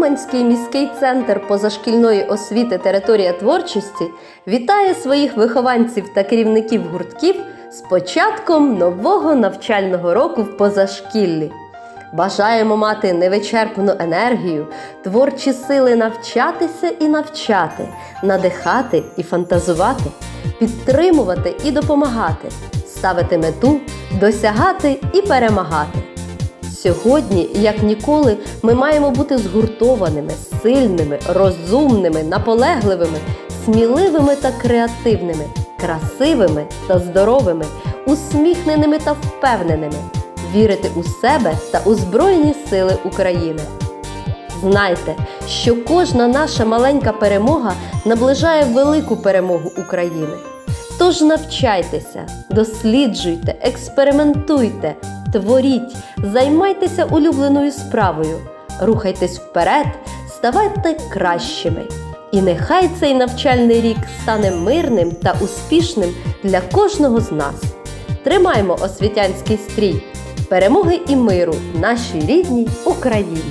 Уманський міський центр позашкільної освіти Територія творчості вітає своїх вихованців та керівників гуртків з початком нового навчального року в позашкіллі. Бажаємо мати невичерпну енергію, творчі сили навчатися і навчати, надихати і фантазувати, підтримувати і допомагати, ставити мету, досягати і перемагати. Сьогодні, як ніколи, ми маємо бути згуртованими, сильними, розумними, наполегливими, сміливими та креативними, красивими та здоровими, усміхненими та впевненими, вірити у себе та у Збройні Сили України. Знайте, що кожна наша маленька перемога наближає велику перемогу України. Тож навчайтеся, досліджуйте, експериментуйте, творіть, займайтеся улюбленою справою, рухайтесь вперед, ставайте кращими. І нехай цей навчальний рік стане мирним та успішним для кожного з нас. Тримаймо освітянський стрій, перемоги і миру нашій рідній Україні!